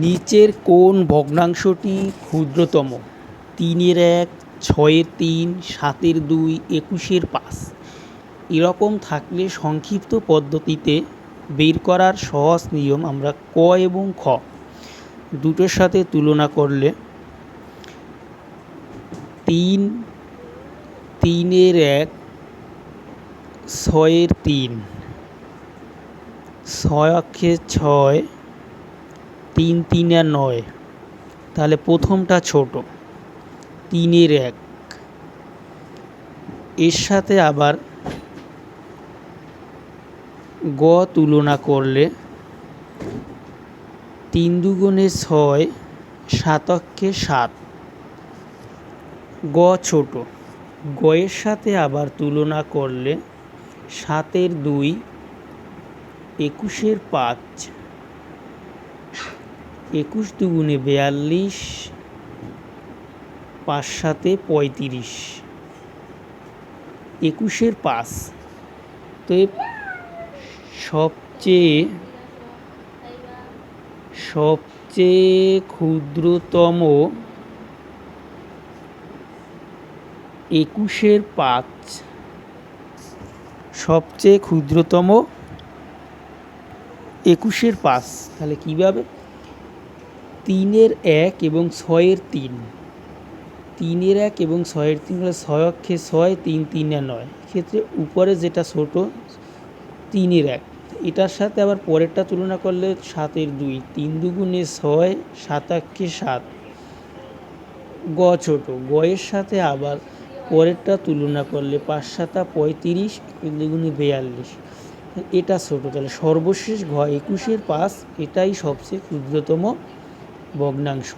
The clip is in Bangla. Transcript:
নিচের কোন ভগ্নাংশটি ক্ষুদ্রতম। তিনের এক, ছয়ের তিন, সাতের দুই, একুশের পাঁচ। এরকম থাকলে সংক্ষিপ্ত পদ্ধতিতে বের করার সহজ নিয়ম আমরা ক এবং খ দুটোর সাথে তুলনা করলে তিন, তিনের এক, ছয়ের তিন, ছয় অক্ষে ছয় তিন, তিনে নয়। তাহলে প্রথমটা ছোট। তিনের এক। এর সাথে আবার গ তুলনা করলে তিন দুগুণে ছয় সাত অক্ষে সাত। গ ছোট। গয়ের সাথে আবার তুলনা করলে সাতের দুই, একুশের পাঁচ। একুশ দুগুণে বিয়াল্লিশ, পাঁচ সাতে পঁয়ত্রিশ। একুশের পাঁচ। তো সবচেয়ে সবচেয়ে ক্ষুদ্রতম একুশের পাঁচ। সবচেয়ে ক্ষুদ্রতম একুশের পাঁচ। তাহলে কীভাবে? তিনের এক এবং ছয়ের তিন। তিনের এক এবং ছয়ের তিন হলে ছয় অক্ষে ছয়, তিন তিনে নয়। ক্ষেত্রে উপরে যেটা ছোট, তিনের এক। এটার সাথে আবার পরেরটা তুলনা করলে সাতের দুই। তিন দুগুণে ছয়, সাত অক্ষে সাত। গ ছোট। গয়ের সাথে আবার পরেরটা তুলনা করলে পাঁচ, সাতা, পঁয়ত্রিশ দুগুণে বিয়াল্লিশ। এটা ছোট। তাহলে সর্বশেষ ঘ একুশের পাঁচ, এটাই সবচেয়ে ক্ষুদ্রতম ভগ্নাংশ।